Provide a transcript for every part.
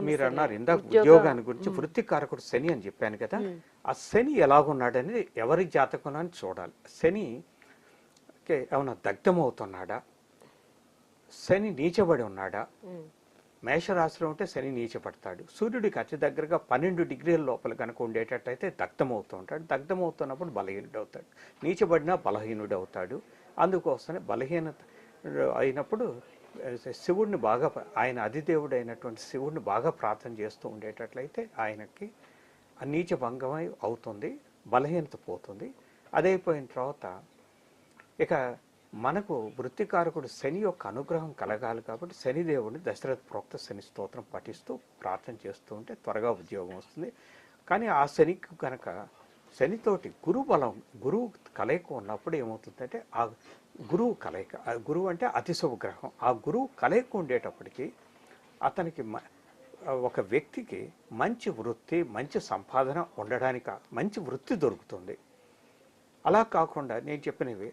మీరు అన్నారు ఇందాక ఉద్యోగ- ఉద్యోగాన్ని గురించి వృత్తి కారకుడు శని అని చెప్పాను కదా ఆ శని ఎలాగున్నాడనేది ఎవరి జాతకం అని చూడాలి. శని ఏమన్నా దగ్ధమవుతున్నాడా? శని నీచబడి ఉన్నాడా? మేషరాశిలో ఉంటే శని నీచపడతాడు. సూర్యుడికి అతి దగ్గరగా పన్నెండు డిగ్రీల లోపల కనుక ఉండేటట్టయితే దగ్ధమవుతూ ఉంటాడు. దగ్ధమవుతున్నప్పుడు బలహీనుడు అవుతాడు నీచబడినా బలహీనుడు అవుతాడు అందుకోసమే బలహీనత అయినప్పుడు శివుడిని బాగా ఆయన అధిదేవుడు అయినటువంటి శివుడిని బాగా ప్రార్థన చేస్తూ ఉండేటట్లయితే ఆయనకి నీచ భంగమై అవుతుంది బలహీనత పోతుంది. అదైపోయిన తర్వాత ఇక మనకు వృత్తికారకుడు శని యొక్క అనుగ్రహం కలగాలి కాబట్టి శనిదేవుడిని దశరథ ప్రోక్త శని స్తోత్రం పఠిస్తూ ప్రార్థన చేస్తూ ఉంటే త్వరగా ఉద్యోగం వస్తుంది. కానీ ఆ శనికి కనుక శనితోటి గురు బలం గురువు కలయిక ఉన్నప్పుడు ఏమవుతుందంటే ఆ గురువు కలయిక ఆ గురువు అంటే అతిశుభ గ్రహం ఆ గురువు కలయిక ఉండేటప్పటికీ అతనికి మ- ఒక వ్యక్తికి మంచి వృత్తి మంచి సంపాదన ఉండడానికి మంచి వృత్తి దొరుకుతుంది. అలా కాకుండా నేను చెప్పినవి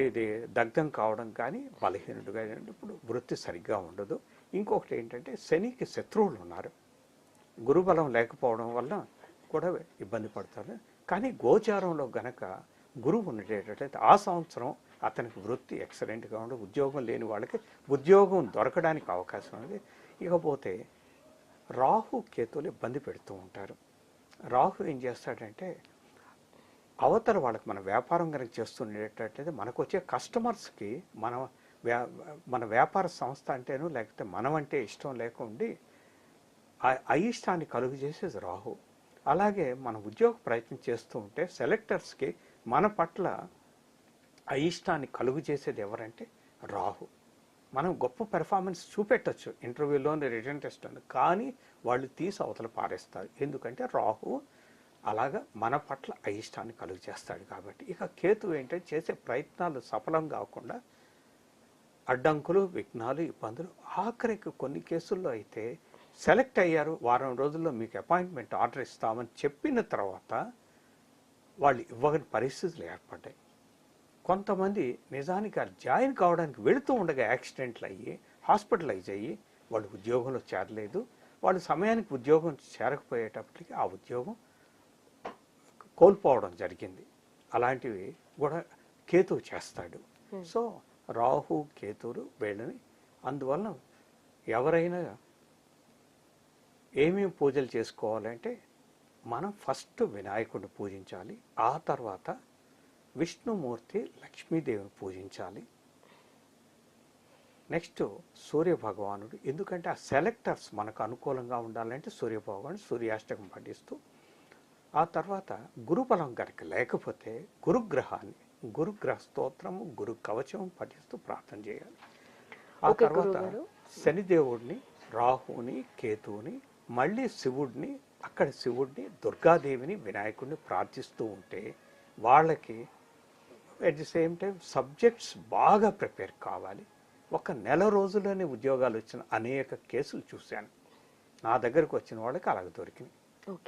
ఇది దగ్ధం కావడం కానీ బలహీనుడు కానీ ఇప్పుడు వృత్తి సరిగ్గా ఉండదు. ఇంకొకటి ఏంటంటే శనికి శత్రువులు ఉన్నారు. గురుబలం లేకపోవడం వల్ల కూడా ఇబ్బంది పడతారు. కానీ గోచారంలో గనక గురువు ఉండేటట్లయితే ఆ సంవత్సరం అతనికి వృత్తి ఎక్సలెంట్గా ఉండి ఉద్యోగం లేని వాళ్ళకి ఉద్యోగం దొరకడానికి అవకాశం ఉంది. ఇకపోతే రాహు కేతులు ఇబ్బంది పెడుతూ ఉంటారు. రాహు ఏం చేస్తాడంటే అవతల వాళ్ళకి మన వ్యాపారం కనుక చేస్తుండేటట్లయితే మనకు వచ్చే కస్టమర్స్కి మన వ్యా మన వ్యాపార సంస్థ అంటేను లేకపోతే మనం అంటే ఇష్టం లేకుండి ఆ- అయిష్టాన్ని కలుగు చేసేది రాహు. అలాగే మన ఉద్యోగ ప్రయత్నం చేస్తూ ఉంటే సెలెక్టర్స్కి మన పట్ల అయిష్టాన్ని కలుగు చేసేది ఎవరంటే రాహు. మనం గొప్ప పెర్ఫార్మెన్స్ చూపెట్టచ్చు ఇంటర్వ్యూలోని రిటర్న్ టెస్ట్ అని కానీ వాళ్ళు తీసి అవతల పారేస్తారు. ఎందుకంటే రాహు అలాగా మన పట్ల అయిష్టాన్ని కలుగు చేస్తాడు కాబట్టి. ఇక కేతు ఏంటంటే చేసే ప్రయత్నాలు సఫలం కాకుండా అడ్డంకులు విఘ్నాలు ఇబ్బందులు ఆఖరికి కొన్ని కేసుల్లో అయితే సెలెక్ట్ అయ్యారు వారం రోజుల్లో మీకు అపాయింట్మెంట్ ఆర్డర్ ఇస్తామని చెప్పిన తర్వాత వాళ్ళు ఇవ్వని పరిస్థితులు ఏర్పడ్డాయి. కొంతమంది నిజానికి ఆ జాయిన్ కావడానికి వెళుతూ ఉండగా యాక్సిడెంట్లు అయ్యి హాస్పిటలైజ్ అయ్యి వాళ్ళు ఉద్యోగంలో చేరలేదు. వాళ్ళు సమయానికి ఉద్యోగం చేరకపోయేటప్పటికి ఆ ఉద్యోగం కోల్పోవడం జరిగింది. అలాంటివి కూడా కేతువు చేస్తాడు. సో రాహు కేతువులు వీళ్ళని అందువలన ఎవరైనా ఏమేమి పూజలు చేసుకోవాలంటే మనం ఫస్ట్ వినాయకుడిని పూజించాలి ఆ తర్వాత విష్ణుమూర్తి లక్ష్మీదేవిని పూజించాలి నెక్స్ట్ సూర్య భగవానుడు ఎందుకంటే ఆ సెలెక్టర్స్ మనకు అనుకూలంగా ఉండాలంటే సూర్య భగవానుడు సూర్యాష్టకం పఠిస్తూ ఆ తర్వాత గురుబలం కనుక లేకపోతే గురుగ్రహాన్ని గురుగ్రహ స్తోత్రము గురు కవచం పఠిస్తూ ప్రార్థన చేయాలి ఆ తర్వాత. శనిదేవుడిని రాహుని కేతువుని మళ్ళీ శివుడిని అక్కడ శివుడిని దుర్గాదేవిని వినాయకుడిని ప్రార్థిస్తూ ఉంటే వాళ్ళకి at the same time subjects బాగా ప్రిపేర్ కావాలి. ఒక నెల రోజుల్లోనే ఉద్యోగాలు వచ్చిన అనేక కేసులు చూశాను. నా దగ్గరకు వచ్చిన వాళ్ళకి అలాగ దొరికింది ఓకే